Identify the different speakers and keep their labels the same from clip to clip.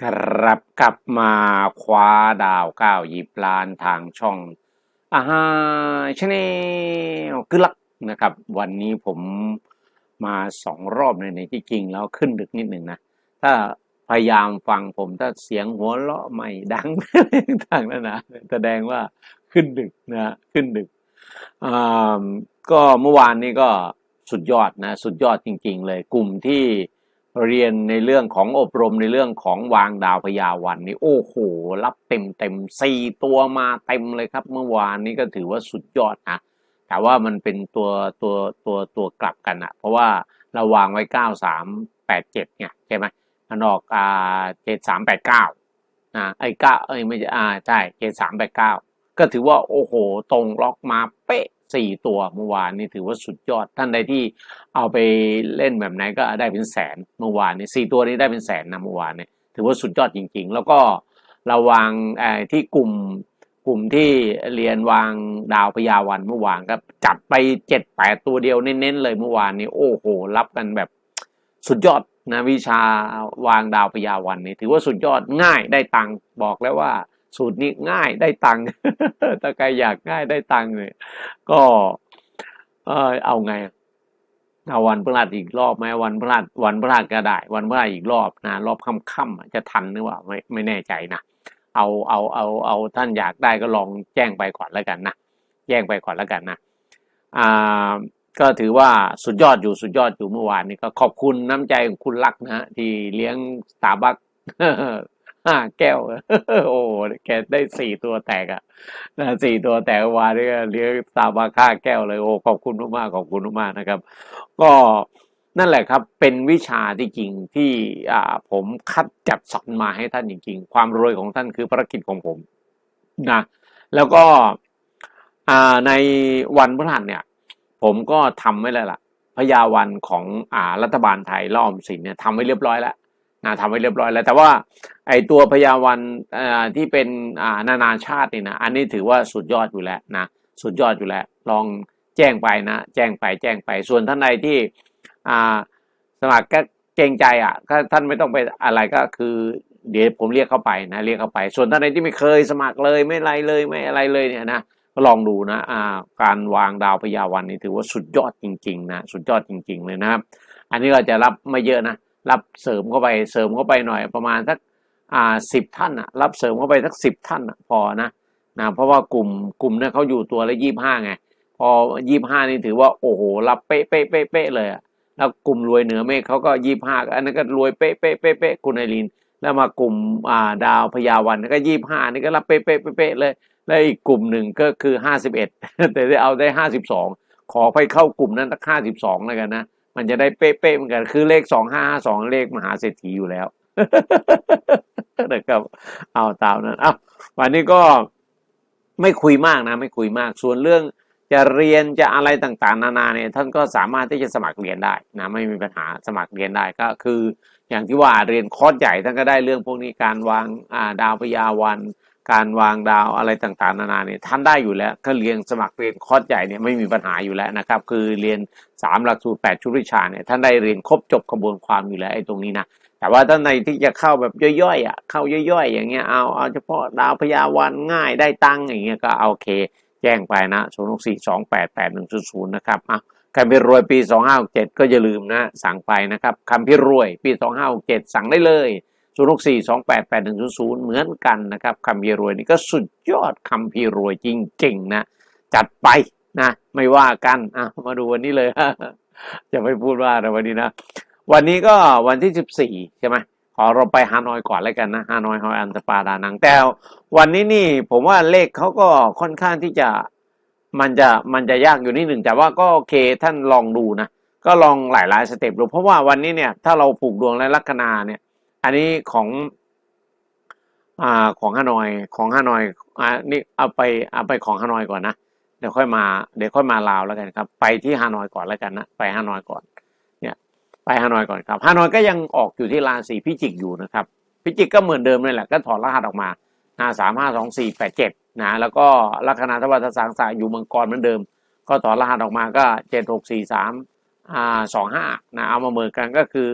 Speaker 1: ครับกลับมาคว้าดาวเก้าหยิบล้านทางช่องอาฮาชาแนลกึลักนะครับ วันนี้ผมมาสองรอบเลยในที่จริงแล้วขึ้นดึกนิดหนึ่งนะ ถ้าพยายามฟังผมถ้าเสียงหัวเราะไม่ดังต่างนั่นนะแสดงว่าขึ้นดึกนะขึ้นดึกอ่าก็เมื่อวานนี้ก็สุดยอดนะ สุดยอดจริง ๆ เลยกลุ่มที่ เรียนในเรื่องของอบรมในเรื่องของวางดาวพยาวันนี่โอ้โห รับเต็มเต็มสี่ตัวมาเต็มเลยครับ เมื่อวานนี้ก็ถือว่าสุดยอดนะแต่ว่ามันเป็นตัวตัวตัวตัวกลับกันอะเพราะว่าเราวางไว้เก้าสามแปดเจ็ดเนี่ยใช่ไหมมันออกอ่าเจ็ดสามแปดเก้าอ่าไอ้เก้าเอ้ยไม่ใช่อ่าใช่เจ็ดสามแปดเก้าก็ถือว่าโอ้โห ตรงล็อกมาเป๊ะ สี่ตัวเมื่อวานนี่ถือว่าสุดยอดท่านใดที่เอาไปเล่นแบบไหนก็ได้เป็นแสนเมื่อวานนี้สี่ตัวนี้ได้เป็นแสนนะเมื่อวานนี้ถือว่าสุดยอดจริง ๆ แล้วก็ราวางที่กลุ่มกลุ่มที่เรียนวางดาวพยาวันเมื่อวานก็จัดไปเจ็ดแปดตัวเดียวเน้นๆเลยเมื่อวานนี้โอ้โห รับกันแบบสุดยอดนะวิชาวางดาวพยาวันนี่ถือว่าสุดยอดง่ายได้ตังค์บอกแล้วว่า สูตรนี้ง่ายได้ตังค์ถ้าใครอยากง่ายได้ตังค์เนี่ยก็เออเอาไงเอาวันพฤหัสอีกรอบไหมวันพฤหัสวันพฤหัสก็ได้ วันพฤหัสอีกรอบนะรอบค่ำๆอะจะทันหรือเปล่าไม่ไม่แน่ใจนะเอาเอาเอาเอาท่านอยากได้ก็ลองแจ้งไปก่อนแล้วกันนะแจ้งไปก่อนแล้วกันนะอ่าก็ถือว่าสุดยอดอยู่สุดยอดอยู่เมื่อวานนี้ก็ขอบคุณน้ำใจของคุณลักษณ์นะฮะที่เลี้ยงสตาร์บัค ห้าแก้ว โอ้แกได้สี่ตัวแตกอะนะสี่ตัวแตกวานนี้เลี้ยงสตาร์บัคห้าแก้วเลย โอ้ขอบคุณมากๆขอบคุณมากๆนะครับ ก็นั่นแหละครับ เป็นวิชาที่จริงที่อ่าผมคัดจัดสรรมาให้ท่านจริงๆ ความรวยของท่านคือภารกิจของผมนะแล้วก็อ่าในวันพฤหัสเนี่ย ผมก็ทำไว้แล้วล่ะพยาวันของอ่ารัฐบาลไทยละออมสินเนี่ยทำไว้เรียบร้อยแล้ว นะทำไว้เรียบร้อยแล้ว แต่ว่าไอตัวพยาวันที่เป็นนานาชาตินี่นะอันนี้ถือว่าสุดยอดอยู่แล้วนะสุดยอดอยู่แล้ว ลองแจ้งไปนะ แจ้งไปแจ้งไปส่วนท่านใดที่สมัครก็เกรงใจอะท่านไม่ต้องไปอะไรก็คือเดี๋ยวผมเรียกเข้าไปนะเรียกเข้าไป ส่วนท่านใดที่ไม่เคยสมัครเลยไม่ไรเลยไม่อะไรเลยเนี่ยนะก็ลองดูนะอ่าการวางดาวพยาวันนี่ถือว่าสุดยอดจริง ๆ นะ สุดยอดจริง ๆ เลยนะครับ อันนี้เราจะรับไม่เยอะนะ รับเสริมเข้าไปเสริมเข้าไปหน่อยประมาณสักอ่าสิบท่านอะรับเสริมเข้าไปสักสิบท่านอะพอนะนะเพราะว่ากลุ่มกลุ่มเนี่ยเขาอยู่ตัวละยี่ห้าไงพอยี่ห้านี่ถือว่าโอ้โหรับเป๊ะเป๊ะเป๊ะเป๊ะเลยอะแล้วกลุ่มรวยเหนือเมฆเขาก็ยี่ห้าอันนั้นก็รวยเป๊ะเป๊ะเป๊ะเป๊ะคุณไอรีนแล้วมากลุ่มอ่าดาวพยาวันก็ยี่ห้านี่ก็รับเป๊ะเป๊ะเป๊ะเป๊ะเลยแล้วอีกกลุ่มหนึ่งก็คือห้าสิบเอ็ดแต่ได้เอาได้ห้าสิบสองขอไปเข้ากลุ่มนั้นสักห้าสิบสองแล้วกันนะ มันจะได้เป๊ะๆเหมือนกัน คือเลขสองห้าสองเลขมหาเศรษฐีอยู่แล้วนะครับเอาตามนั้นเอาวันนี้ก็ไม่คุยมากนะ ไม่คุยมาก ส่วนเรื่องจะเรียนจะอะไรต่างๆ นานาเนี่ยท่านก็สามารถที่จะสมัครเรียนได้นะไม่มีปัญหาสมัครเรียนได้ก็คือ อย่างที่ว่าเรียนคอร์สใหญ่ท่านก็ได้เรื่องพวกนี้การวางาดาวพยาวัน การวางดาวอะไรต่างๆ นานาเนี่ยท่านได้อยู่แล้วก็เรียนสมัครเรียนคอร์สใหญ่เนี่ยไม่มีปัญหาอยู่แล้วนะครับ คือเรียนสามหลักสูตรแปดชุดวิชาเนี่ยท่านได้เรียนครบจบกระบวนความอยู่แล้วไอ้ตรงนี้นะแต่ว่าท่านในที่จะเข้าแบบย่อยๆอะเข้าย่อยๆ อย่างเงี้ยเอาเอาเฉพาะดาวพยาวันง่ายได้ตังอย่างเงี้ยก็เอาโอเค แจ้งไปนะศูนย์หกสี่สองแปดแปดหนึ่งศูนย์นะครับอะครเป็นรวยปีสองห้าเจ็ดก็อย่าลืมนะสั่งไปนะครับคำพิรวยปีสองห้าเจ็ดสั่งได้เลย ศูนย์หกสี่สองแปดแปดหนึ่งศูนย์ศูนย์เหมือนกันนะครับคำพีร์รวยนี่ก็สุดยอดคำพีร์รวยจริง ๆ นะ จัดไปนะ ไม่ว่ากันอะมาดูวันนี้เลยจะไม่พูดว่าอะไรวันนี้นะ วันนี้ก็วันที่สิบสี่ใช่ไหมขอเราไปฮานอยก่อนแล้วกันนะฮานอยฮอยอันตปาดานังแต่วันนี้นี่ผมว่าเลขเขาก็ค่อนข้างที่จะมันจะมันจะยากอยู่นิดหนึ่งแต่ว่าก็โอเคท่านลองดูนะ ก็ลองหลายๆสเต็ปดูเพราะว่าวันนี้เนี่ยถ้าเราผูกดวงและลัคนาเนี่ย อันนี้ของอ่าของฮานอยของฮานอยอ่านี่เอาไปเอาไปของฮานอยก่อนนะเดี๋ยวค่อยมาเดี๋ยวค่อยมาลาวแล้วกันครับ ไปที่ฮานอยก่อนแล้วกันนะไปฮานอยก่อน เนี่ย ไปฮานอยก่อนครับฮานอยก็ยังออกอยู่ที่ราศีพิจิกอยู่นะครับ พิจิกก็เหมือนเดิมเลยแหละก็ถอดรหัสออกมาห้าสามห้าสองสี่แปดเจ็ดนะแล้วก็ลัคนาทวัตสังสาอยู่มังกรเหมือนเดิม ก็ถอดรหัสออกมาก็เจ็ดหกสี่สามอ่าสองห้านะเอามาเหมือนกันก็คือ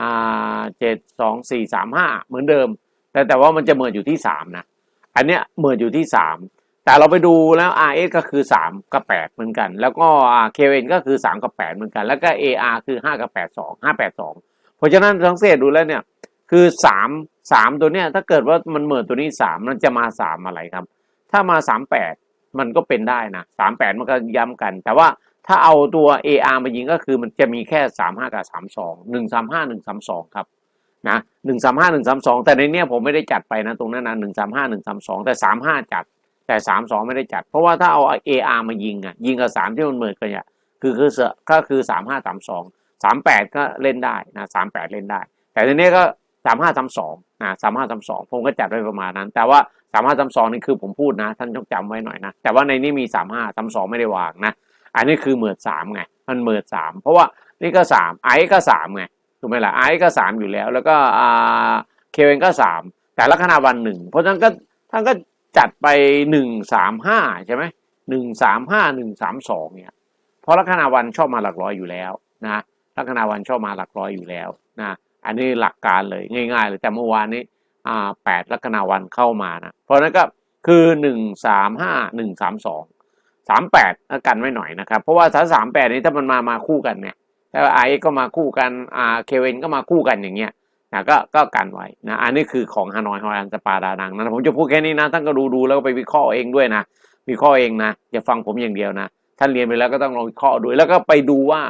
Speaker 1: อ่าเจ็ดสองสี่สามห้าเหมือนเดิม แต่แต่ว่ามันจะเหมิดอยู่ที่สามนะอันเนี้ยเหมิดอยู่ที่สามแต่เราไปดูแล้ว RS ก็คือสามกับแปดเหมือนกัน แล้วก็ KN ก็คือสามกับแปดเหมือนกัน แล้วก็ AR คือห้ากับแปดสองห้าแปดสองเพราะฉะนั้นสังเกตดูแล้วเนี่ย คือสามสามตัวเนี้ยถ้าเกิดว่ามันเหมิดตัวนี้สามมันจะมาสามอะไรครับ ถ้ามาสามแปดมันก็เป็นได้นะสามแปดมันก็ย้ำกัน แต่ว่า ถ้าเอาตัว AR มายิงก็คือมันจะมีแค่สามห้ากับสามสองหนึ่งสามห้าหนึ่งสามสองครับนะหนึ่งสามห้าหนึ่งสามสองแต่ในเนี้ยผมไม่ได้จัดไปนะตรงนั้นนะหนึ่งสามห้าหนึ่งสามสองแต่สามห้าจัด แต่สามสองไม่ได้จัด เพราะว่าถ้าเอา AR มายิงอะยิงกับสามที่มันเหมือนกันเนี่ยคือคือเสือก็คือสามห้าสามสองสามแปดก็เล่นได้นะสามแปดเล่นได้ แต่ทีนี้ก็สามห้าสามสองนะสามห้าสามสองผมก็จัดไว้ประมาณนั้น แต่ว่าสามห้าสามสองนี่คือผมพูดนะ ท่านต้องจำไว้หน่อยนะ แต่ว่าในนี้มีสามห้าสามสองไม่ได้วางนะ อันนี้คือเหมือดสามไงมันเหมือดสามเพราะว่านี่ก็สามไอก็สามไงถูกไหมล่ะไอก็สามอยู่แล้ว แล้วก็อ่าเคเวนก็สามแต่ลัคนาวันหนึ่งเพราะฉะนั้นก็ท่านก็จัดไปหนึ่งสามห้าใช่ไหมหนึ่งสามห้าหนึ่งสามสองเนี่ยเพราะลัคนาวันชอบมาหลักร้อยอยู่แล้วนะลัคนาวันชอบมาหลักร้อยอยู่แล้วนะอันนี้หลักการเลยง่ายๆเลยแต่เมื่อวานนี้อ่าแปดลัคนาวันเข้ามานะเพราะฉะนั้นก็คือหนึ่งสามห้าหนึ่งสามสอง สามแปดกันไว้หน่อยนะครับ เพราะว่าถ้าสามแปดนี้ถ้ามันมามาคู่กันเนี่ยแต่ไอก็มาคู่กันอ่าเคเวนก็มาคู่กันอย่างเงี้ยนะก็ก็กันไว้นะอันนี้คือของฮานอยฮอยันสปาดานังนะผมจะพูดแค่นี้นะท่านก็ดูดูแล้วก็ไปวิเคราะห์เองด้วยนะวิเคราะห์เองนะอย่าฟังผมอย่างเดียวนะท่านเรียนไปแล้วก็ต้องลองวิเคราะห์ดูแล้วก็ไปดูว่า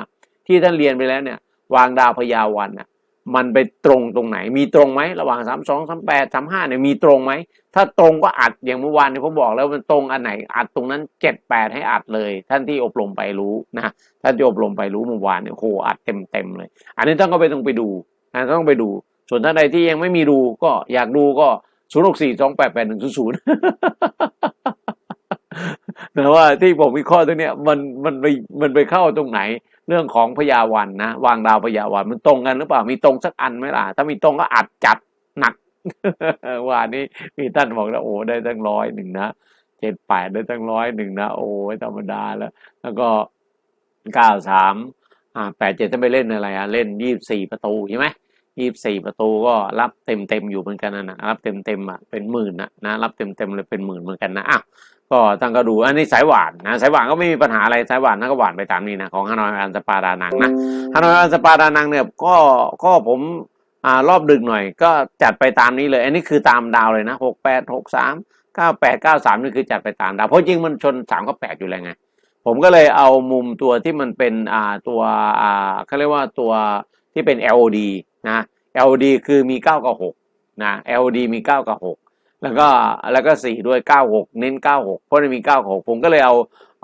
Speaker 1: ที่ท่านเรียนไปแล้วเนี่ยวางดาวพยาวันน่ะ มันไปตรงตรงไหน มีตรงไหมระหว่างสามสองสามแปดสามห้าเนี่ยมีตรงไหม ถ้าตรงก็อัดอย่างเมื่อวานที่ผมบอกแล้วมันตรงอันไหน อัดตรงนั้นเจ็ดแปดให้อัดเลย ท่านที่อบรมไปรู้นะท่านที่อบรมไปรู้เมื่อวานเนี่ยโหอัดเต็มเต็มเลย อันนี้ต้องก็ไปต้องไปดูนะต้องไปดู ส่วนท่านใดที่ยังไม่มีดูก็อยากดูก็ศูนย์หกสี่สองแปดแปดหนึ่งศูนย์ศูนย์นะว่าที่ผมวิเคราะห์ตรงเนี้ยมันมันไปมันไปเข้าตรงไหน เรื่องของพยาวันนะวางดาวพยาวันมันตรงกันหรือเปล่า มีตรงสักอันไหมล่ะ ถ้ามีตรงก็อัดจัดหนักว่านี้มีท่านบอกแล้วโอ้ได้ตั้งร้อยหนึ่งนะเจ็ดแปดได้ตั้งร้อยหนึ่งนะโอ้ยธรรมดาแล้ว แล้วก็เก้าสามอ่าแปดเจ็ดถ้าไปเล่นอะไรอะเล่นยี่สี่ประตูใช่ไหมยี่สี่ประตูก็รับเต็มเต็มอยู่เหมือนกันนะรับเต็มเต็มอะเป็นหมื่นนะนะรับเต็มเต็มเลยเป็นหมื่นเหมือนกันนะอ้าว ก็ตั้งก็ดูอันนี้สายหวานนะสายหวานก็ไม่มีปัญหาอะไรสายหวานนั่นก็หวานไปตามนี้นะของฮานอยอันสปาดานังนะฮานอยอันสปาดานังเนี่ยก็ก็ผมอ่ารอบดึกหน่อย ก็จัดไปตามนี้เลย อันนี้คือตามดาวเลยนะหกแปดหกสามเก้าแปดเก้าสามนี่คือจัดไปตามดาวเพราะจริงมันชนสามกับแปดอยู่แล้วไงผมก็เลยเอามุมตัวที่มันเป็นอ่าตัวอ่าเขาเรียกว่าตัวที่เป็น LOD นะ LOD คือมีเก้ากับหกนะ LOD มีเก้ากับหก แล้วก็แล้วก็สี่ด้วยเก้าหกเน้นเก้าหกเพราะมันมีเก้าหกผมก็เลยเอา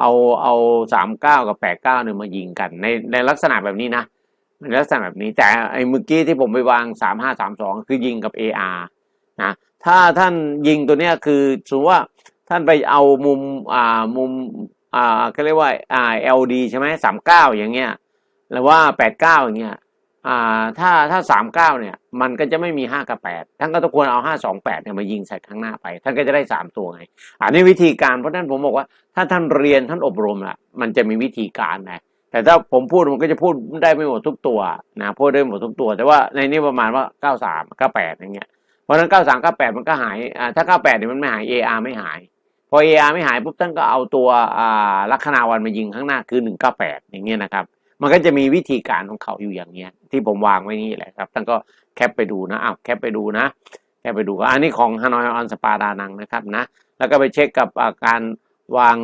Speaker 1: เอาเอาสามเก้ากับแปดเก้าเนี่ยมายิงกัน ในในลักษณะแบบนี้นะในลักษณะแบบนี้แต่ไอ้เมื่อกี้ที่ผมไปวางสามห้าสามสองคือยิงกับ AR นะถ้าท่านยิงตัวเนี้ยคือสมมติว่าท่านไปเอามุมอ่ามุมอ่าเขาเรียกว่าอ่า LD ใช่ไหมสามเก้าอย่างเงี้ยหรือว่าแปดเก้าอย่างเงี้ย อ่าถ้าถ้าสามเก้าเนี่ย มันก็จะไม่มีห้ากับแปดท่านก็ต้องควรเอาห้าสองแปดเนี่ยมายิงใส่ข้างหน้าไป ท่านก็จะได้สามตัวไงอันนี้วิธีการเพราะนั้นผมบอกว่า ถ้าท่านเรียนท่านอบรมอะมันจะมีวิธีการนะแต่ถ้าผมพูดมันก็จะพูดได้ไม่หมดทุกตัวนะพูดได้หมดทุกตัว แต่ว่าในนี้ประมาณว่าเก้าสามเก้าแปดอย่างเงี้ยเพราะนั้นเก้าสามเก้าแปดมันก็หายอ่าถ้าเก้าแปดเนี่ยมันไม่หาย AR ไม่หาย พอ AR ไม่หายปุ๊บท่านก็เอาตัวอ่าลัคนาวันมายิงข้างหน้าคือหนึ่งเก้าแปดอย่างเงี้ยนะครับ มันก็จะมีวิธีการของเขาอยู่อย่างเงี้ย ที่ผมวางไว้นี่แหละครับท่านก็แคปไปดูนะอ้าวแคปไปดูนะ แคปไปดูอันนี้ของฮานอยออนสปาดานังนะครับนะ แล้วก็ไปเช็คกับอาการวาง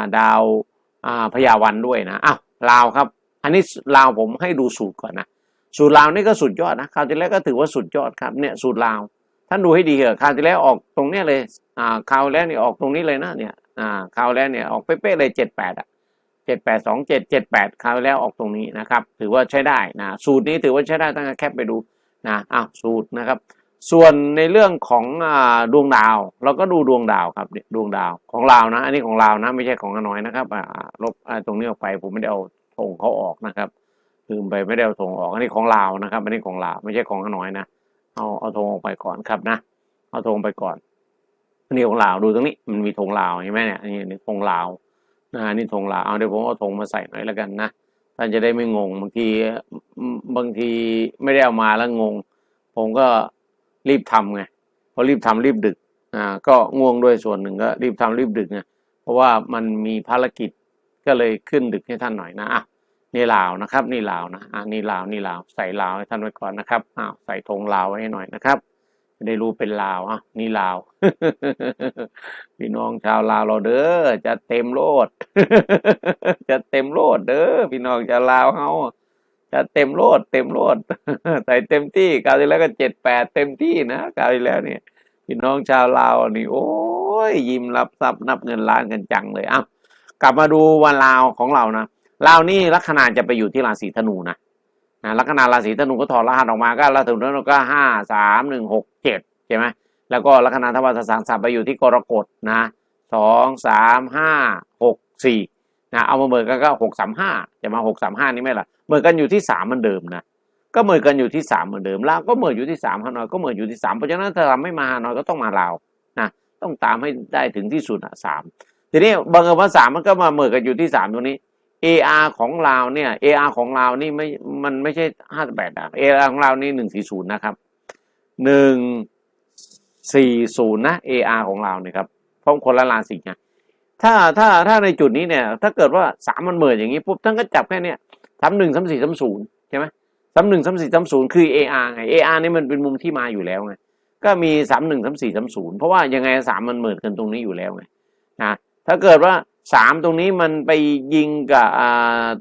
Speaker 1: าดาวาพยาวันด้วยนะอ้าวลาวครับ อันนี้ลาวผมให้ดูสูตรก่อนนะสูตรลาวนี่ก็สุดยอดนะคราวที่แล้วก็ถือว่าสุดยอดครับเนี่ยสูตรลาวท่านดูให้ดีเถอะคราวที่แล้วออกตรงเนี้ยเลยอ่าคราวแล้วเนี่ยออกตรงนี้เลยนะเนี่ยอ่าคราวแล้วเนี่ยออกเป๊ะๆเลยเจ็ดแปดอะ เจ็ดแปดสองเจ็ดเจ็ดแปดคราวแล้วออกตรงนี้นะครับ ถือว่าใช้ได้นะ สูตรนี้ถือว่าใช้ได้ตั้งแต่แคปไปดูนะอ้าวสูตรนะครับ ส่วนในเรื่องของอดวงดาว เราก็ดูดวงดาวครับดวงดาวของเราวนะ อันนี้ของเราวนะ ไม่ใช่ของอน้อยนะครับอ่าลบตรงนี้ออกไปผมไม่ได้เอาธงเขาออกนะครับลืมไปไม่ได้เอาธงออก อันนี้ของเราวนะครับ อันนี้ของเราวไม่ใช่ของอน้อยนะ เอาเอาธงออกไปก่อนครับนะ เอาธงไปก่อนอันนี้ของลาวดูตรงนี้มันมีธงลาวเห็นไหมเนี่ยอันนี้ธงลาว นะนี่ธงลาวเอาเดี๋ยวผมเอาธงมาใส่หน่อยแล้วกันนะท่านจะได้ไม่งงบางทีบางทีไม่ได้เอามาแล้วงง ผมก็รีบทำไงเพราะรีบทำรีบดึกอ่าก็ง่วงด้วยส่วนหนึ่งก็รีบทำรีบดึกไงเพราะว่ามันมีภารกิจก็เลยขึ้นดึกให้ท่านหน่อยนะอะนี่ลาวนะครับ นี่ลาวนะอะนี่ลาวนี่ลาวใส่ลาวให้ท่านไว้ก่อนนะครับอ้าวใส่ธงลาวไว้ให้หน่อยนะครับ ได้รู้เป็นลาวอะนี่ลาว พี่น้องชาวลาวเราเด้อจะเต็มโลด จะเต็มโลดเด้อพี่น้องชาวลาวเฮาจะเต็มโลด เต็มโลดใส่เต็มที่คราวที่แล้วก็เจ็ดแปดเต็มที่นะคราวที่แล้วเนี่ย พี่น้องชาวลาวนี่ โอ้ยยิ้มรับทรัพย์นับเงินล้านกันจังเลยอ้าวกลับมาดูวันลาวของเรานะลาวนี่ลัคนาจะไปอยู่ที่ราศีธนูนะ นะลัคนาราศีธนูก็ถอดรหัสออกมาก็ราศีธนูก็ห้าสามหนึ่งหกเจ็ดใช่ไหมแล้วก็ลัคนาทวารสังสับไปอยู่ที่กรกฎนะสองสามห้าหกสี่นะเอามาเมือนกันก็หกสามห้าจะมาหกสามห้านี่ไหมล่ะเมือนกันอยู่ที่สามเหมือนเดิมนะก็เหมือนกันอยู่ที่สามเหมือนเดิมลาวก็เหมือนอยู่ที่สามฮานอยก็เหมือนอยู่ที่สามเพราะฉะนั้นถ้าทำไม่มาฮานอยก็ต้องมาลาวนะต้องตามให้ได้ถึงที่สุดอะสามทีนี้บังเอิญว่าสามมันก็มาเหมือนกันอยู่ที่สามตรงนี้ AR ของลาเนี่ย AR ของลานี่ไม่ มันไม่ใช่ห้าแปดอะ AR ของลานี่หนึ่งสี่ศูนย์นะครับหนึ่งสี่ศูนย์นะ AR ของลาเนี่ยครับเพราะคนละราศีไงถ้าถ้าถ้าในจุดนี้เนี่ย ถ้าเกิดว่าสามมันเหมือนอย่างนี้ปุ๊บท่านก็จับแค่เนี้ยทำหนึ่งทำสี่ทำศูนย์ใช่ไหมสามหนึ่งสามสี่สามศูนย์คือ AR ไง AR นี่มันเป็นมุมที่มาอยู่แล้วไงก็มีสามหนึ่งสามสี่สามศูนย์เพราะว่ายังไงสามมันเหมือนกันตรงนี้อยู่แล้วไงนะถ้าเกิดว่า สามตรงนี้มันไปยิงกับ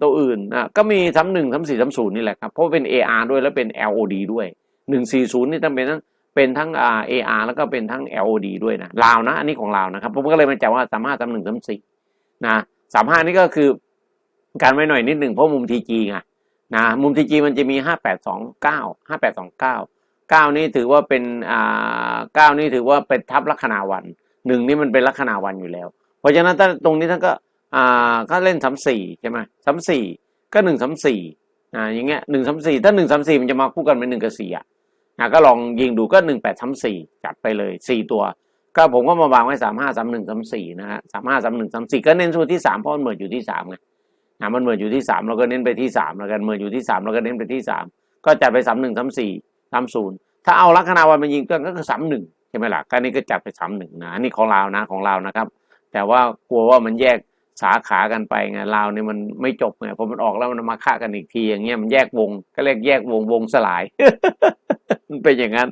Speaker 1: ตัวอื่นอะก็มีสามหนึ่งสามสี่สามศูนย์นี่แหละครับ เพราะเป็น AR ด้วยแล้วเป็น LOD ด้วยหนึ่งสี่ศูนย์นี่ต้องเป็นทั้งเป็นทั้งอ่า AR แล้วก็เป็นทั้ง LOD ด้วยนะลาวนะ อันนี้ของลาวนะครับ ผมก็เลยมาจับว่าสามห้าสามหนึ่งสามสี่นะสามห้านี่ก็คือการไว้หน่อยนิดหนึ่งเพราะมุมทีจีไงนะมุมทีจีมันจะมีห้าแปดสองเก้าห้าแปดสองเก้าเก้านี่ถือว่าเป็นอ่าเก้านี่ถือว่าเป็นทับลัคนาวันหนึ่งนี่มันเป็นลัคนาวันอยู่แล้ว เพราะฉะนั้นถ้าตรงนี้ท่านก็อ่าก็เล่นสามสี่ใช่ไหมสามสี่ก็หนึ่งสามสี่อ่าอย่างเงี้ยหนึ่งสามสี่ถ้าหนึ่งสามสี่มันจะมาคู่กันเป็นหนึ่งกับสี่อะนะก็ลองยิงดูก็หนึ่งแปดสามสี่จัดไปเลยสี่ตัว ก็ผมก็มาวางไว้สามห้าสามหนึ่งสามสี่นะฮะสามห้าสามหนึ่งสามสี่ก็เน้นส่วนที่สามเพราะมันเหมือนอยู่ที่สามไงนะมันเหมือนอยู่ที่สามเราก็เน้นไปที่สามแล้วกันเหมือนอยู่ที่สามเราก็เน้นไปที่สามก็จัดไปสามหนึ่งสามสี่สามศูนย์ถ้าเอาลัคนาวันมายิงก็คือสามหนึ่งใช่ไหมล่ะก็นี่ก็จัดไปสามหนึ่งนะนนี้ของเรานะของเรานะครับ แต่ว่ากลัวว่ามันแยกสาขากันไปไงลาวนี่มันไม่จบไงพอมันออกแล้วมันมาฆ่ากันอีกทีอย่างเงี้ยมันแยกวงก็เรียกแยกวงวงสลายมันเป็นอย่างนั้น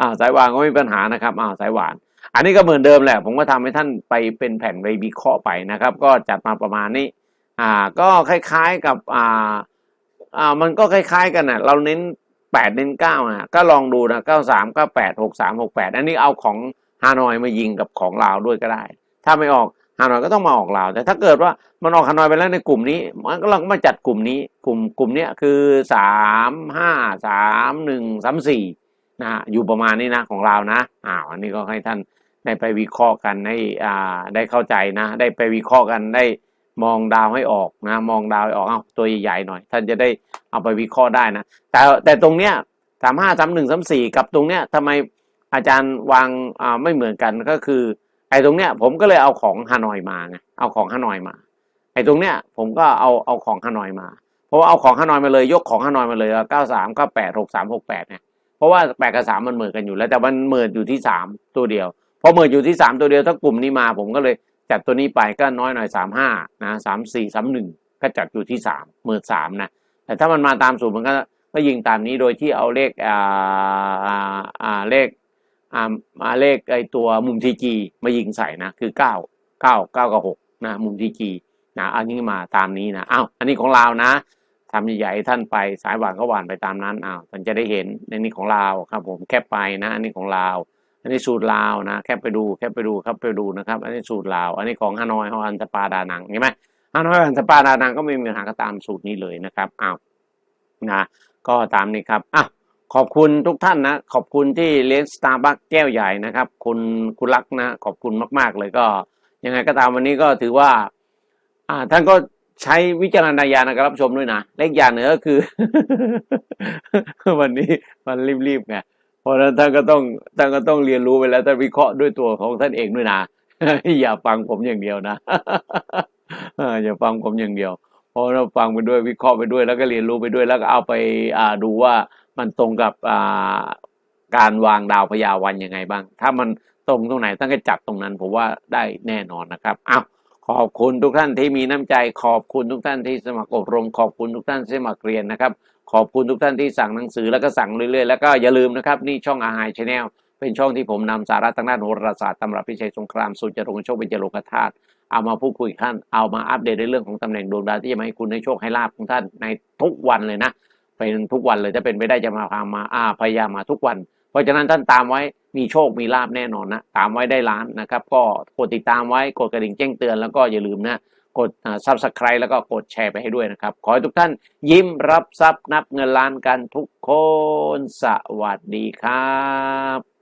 Speaker 1: อ้าสายวานก็ไม่มีปัญหานะครับอ้าสายหวาน อันนี้ก็เหมือนเดิมแหละ ผมก็ทำให้ท่านไปเป็นแผ่นไปวิเคราะไปนะครับ ก็จัดมาประมาณนี้ อ่า ก็คล้ายๆกับอ่าอ่ามันก็คล้าย ๆ กันนะเราเน้นแปดเน้นเก้านะก็ลองดูนะเก้าสามเก้าแปดหกสามหกแปดอันนี้เอาของฮานอยมายิงกับของลาวด้วยก็ได้ ถ้าไม่ออกฮานอยก็ต้องมาออกลาวแต่ถ้าเกิดว่ามันออกฮานอยไปแล้วในกลุ่มนี้มันก็เราก็มาจัดกลุ่มนี้กลุ่มกลุ่มนี้คือสามห้าสามหนึ่งสามสี่นะอยู่ประมาณนี้นะของเรานะอ้าวอันนี้ก็ให้ท่านได้ไปวิเคราะห์กันให้อ่าได้เข้าใจนะ ได้ไปวิเคราะห์กันได้มองดาวให้ออกนะ มองดาวให้ออกเอาตัวใหญ่ๆหน่อย ท่านจะได้เอาไปวิเคราะห์ได้นะ แต่แต่ตรงเนี้ยสามห้าสามหนึ่งสามสี่กับตรงเนี้ยทำไมอาจารย์วางอ่าไม่เหมือนกันก็คือ ไอ้ตรงเนี้ยผมก็เลยเอาของฮานอยมาไงเอาของฮานอยมา ไอ้ตรงเนี้ยผมก็เอาเอาของฮานอยมาเพราะว่าเอาของฮานอยมาเลยยกของฮานอยมาเลยเก้าสามเก้าแปดหกสามหกแปดเนี่ยเพราะว่าแปดกับสามมันเหมือนกันอยู่แล้วแต่มันเหมือนอยู่ที่สามตัวเดียวพอเหมือนอยู่ที่สามตัวเดียวถ้ากลุ่มนี้มา ผมก็เลยจัดตัวนี้ไปก็น้อยหน่อยสามห้านะสามสี่สามหนึ่งก็จัดอยู่ที่สามหมื่นสามนะแต่ถ้ามันมาตามสูตรมันก็ก็ยิงตามนี้โดยที่เอาเลขอ่าอ่าอ่าเลข อ่าอ่าเลขไอตัวมุมทีจีมายิงใส่นะคือเก้าเก้าเก้ากับหกนะมุมทีจีนะอันนี้มาตามนี้นะอ้าวอันนี้ของเรานะทำใหญ่ๆท่านไปสายหวานก็หวานไปตามนั้นอ้าวท่านจะได้เห็นในนี้ของเราครับ ผมแคปไปนะอันนี้ของเราอันนี้สูตรลาวนะ แคปไปดูแคปไปดูครับไปดูนะครับ อันนี้สูตรลาว อันนี้ของฮานอยฮออันสปาดานังเห็นไหมฮานอยอันสปาดานังก็ไม่มีปัญหาก็ตามสูตรนี้เลยนะครับอ้าวนะก็ตามนี้ครับอ้าว ขอบคุณทุกท่านนะ ขอบคุณที่เลี้ยงสตาร์บัคแก้วใหญ่นะครับ คุณคุณรักนะ ขอบคุณมาก ๆ เลยก็ ยังไงก็ตามวันนี้ก็ถือว่า อ่า ท่านก็ใช้วิจารณญาณในการรับชมด้วยนะเล็กอย่างหนึ่งก็คือ วันนี้มันรีบๆไงเพราะฉะนั้นท่านก็ต้องท่านก็ต้องเรียนรู้ไปแล้วท่านวิเคราะห์ด้วยตัวของท่านเองด้วยนะอย่าฟังผมอย่างเดียวนะอออย่าฟังผมอย่างเดียว เพราะเราฟังไปด้วยวิเคราะห์ไปด้วยแล้วก็เรียนรู้ไปด้วยแล้วก็เอาไปอ่าดูว่า มันตรงกับการวางดาวพญาวันยังไงบ้าง ถ้ามันตรงตรงไหนตั้งก็จับตรงนั้นผมว่าได้แน่นอนนะครับอ้าวขอบคุณทุกท่านที่มีน้ำใจ ขอบคุณทุกท่านที่สมัครอบรม ขอบคุณทุกท่านที่สมัครเรียนนะครับ ขอบคุณทุกท่านที่สั่งหนังสือแล้วก็สั่งเรื่อยๆ แล้วก็อย่าลืมนะครับ นี่ช่องอาหารชาแนลเป็นช่องที่ผมนำสาระทางด้านโหราศาสตร์ตำรับพิชัยสงครามสูตรจรงโชคเป็นจโลกธาตุเอามาพูดคุยกับท่านเอามาอัปเดตในเรื่องของตำแหน่งดวงดาวที่จะมาให้คุณให้โชคให้ลาบของท่านในทุกวันเลยนะ เป็นทุกวันเลยจะเป็นไปได้จะมาพามาอาพยายามมาทุกวัน เพราะฉะนั้นท่านตามไว้มีโชคมีลาบแน่นอนนะตามไว้ได้ล้านนะครับ ก็กดติดตามไว้กดกระดิ่งแจ้งเตือนแล้วก็อย่าลืมนะกดซับสไครต์แล้วก็กดแชร์ไปให้ด้วยนะครับ ขอให้ทุกท่านยิ้มรับทรัพย์นับเงินล้านกันทุกคน สวัสดีครับ